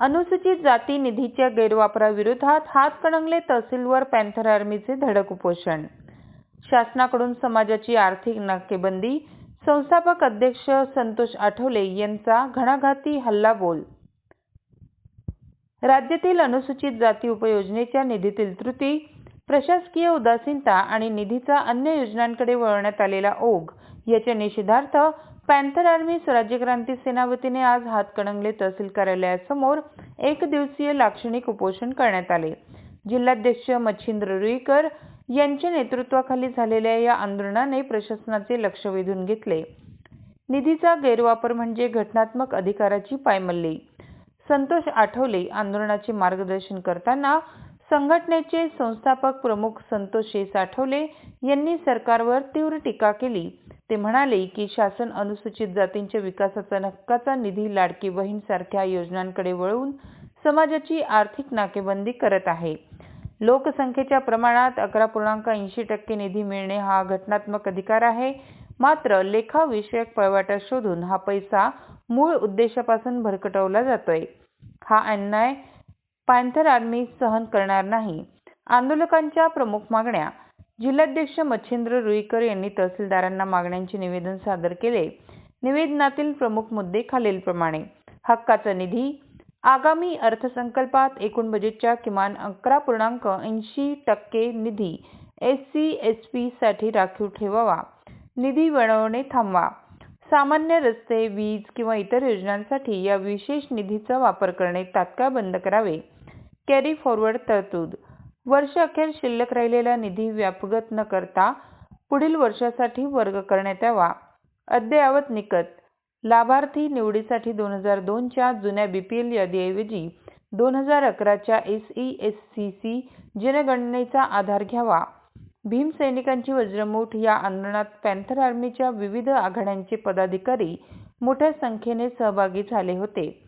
अनुसूचित जाती निधीच्या गैरवापराविरोधात हातकणंगले तहसीलवर पॅन्थर आर्मीचे धडक उपोषण. शासनाकडून समाजाची आर्थिक नाकेबंदी संस्थापक अध्यक्ष संतोष आठवले यांचा घणाघाती हल्लाबोल. राज्यातील अनुसूचित जाती उपयोजनेच्या निधीतील त्रुटी प्रशासकीय उदासीनता आणि निधीचा अन्य योजनांकडे वळवण्यात आलेला ओघ याच्या निषेधार्थ पॅन्थर आर्मी स्वराज्य क्रांती सेना वतीने आज हातकणंगले तहसील कार्यालयासमोर एक दिवसीय लाक्षणिक उपोषण करण्यात आले. जिल्हाध्यक्ष मच्छिंद्र रुईकर यांच्या नेतृत्वाखाली झालेल्या या आंदोलनाने प्रशासनाचे लक्ष वेधून घेतले. निधीचा गैरवापर म्हणजे घटनात्मक अधिकाराची पायमल्ली. संतोष आठवले आंदोलनाचे मार्गदर्शन करताना संघटनेचे संस्थापक प्रमुख संतोष आठवले यांनी सरकारवर तीव्र टीका केली. ते म्हणाले की शासन अनुसूचित जातींच्या विकासाचा नक्काचा निधी लाडकी बहीण सारख्या योजनांकडे वळवून समाजाची आर्थिक नाकेबंदी करत आहे. लोकसंख्येच्या प्रमाणात अकरा पूर्णांक ऐंशी टक्के निधी मिळणे हा घटनात्मक अधिकार आहे. मात्र लेखाविषयक पळवाटा शोधून हा पैसा मूळ उद्देशापासून भरकटवला जातोय. हा अन्याय पॅन्थर आर्मी सहन करणार नाही. आंदोलकांच्या प्रमुख मागण्या जिल्हाध्यक्ष मच्छिंद्र रुईकर यांनी तहसीलदारांना मागण्यांचे निवेदन सादर केले. निवेदनातील प्रमुख मुद्दे खालीलप्रमाणे. हक्काचा निधी. आगामी अर्थसंकल्पात एकूण बजेटच्या किमान अकरा पूर्णांक ऐंशी टक्के निधी एस सी एस पी साठी राखीव ठेवावा. निधी वळवणे थांबवा. सामान्य रस्ते वीज किंवा इतर योजनांसाठी या विशेष निधीचा वापर करणे तात्काळ बंद करावे. कॅरी फॉरवर्ड तरतूद. वर्ष अखेर शिल्लक राहिलेला निधी व्यापगत न करता पुढील वर्षासाठी वर्ग करण्यात यावा. अद्ययावत निकत. लाभार्थी निवडीसाठी दोन हजार दोनच्या जुन्या बी पी एल यादीऐवजी दोन हजार अकराच्या S E S C C जनगणनेचा आधार घ्यावा. भीमसैनिकांची वज्रमूठ या आंदोलनात पॅन्थर आर्मीच्या विविध आघाड्यांचे पदाधिकारी मोठ्या संख्येने सहभागी झाले होते.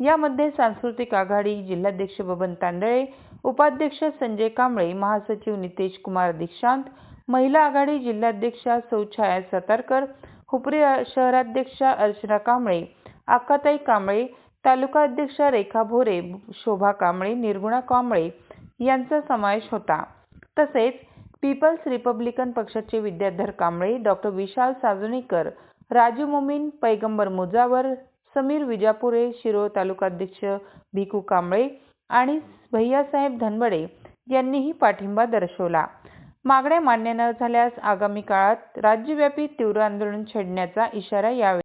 यामध्ये सांस्कृतिक आघाडी जिल्हाध्यक्ष बबन तांदळे उपाध्यक्ष संजय कांबळे महासचिव नितेश कुमार दीक्षांत महिला आघाडी जिल्हाध्यक्षा सौ छाया सातारकर हुपरी शहराध्यक्षा अर्चना कांबळे आकाताई कांबळे तालुका अध्यक्षा रेखा भोरे शोभा कांबळे निर्गुणा कांबळे यांचा समावेश होता. तसेच पीपल्स रिपब्लिकन पक्षाचे विद्याधर कांबळे डॉक्टर विशाल साजणीकर राजू मोमीन पैगंबर मुजावर समीर विजापुरे शिरोळ तालुकाध्यक्ष भिकू कांबळे आणि भैयासाहेब धनबडे यांनीही पाठिंबा दर्शवला. मागण्या मान्य न झाल्यास आगामी काळात राज्यव्यापी तीव्र आंदोलन छेडण्याचा इशारा यावेळी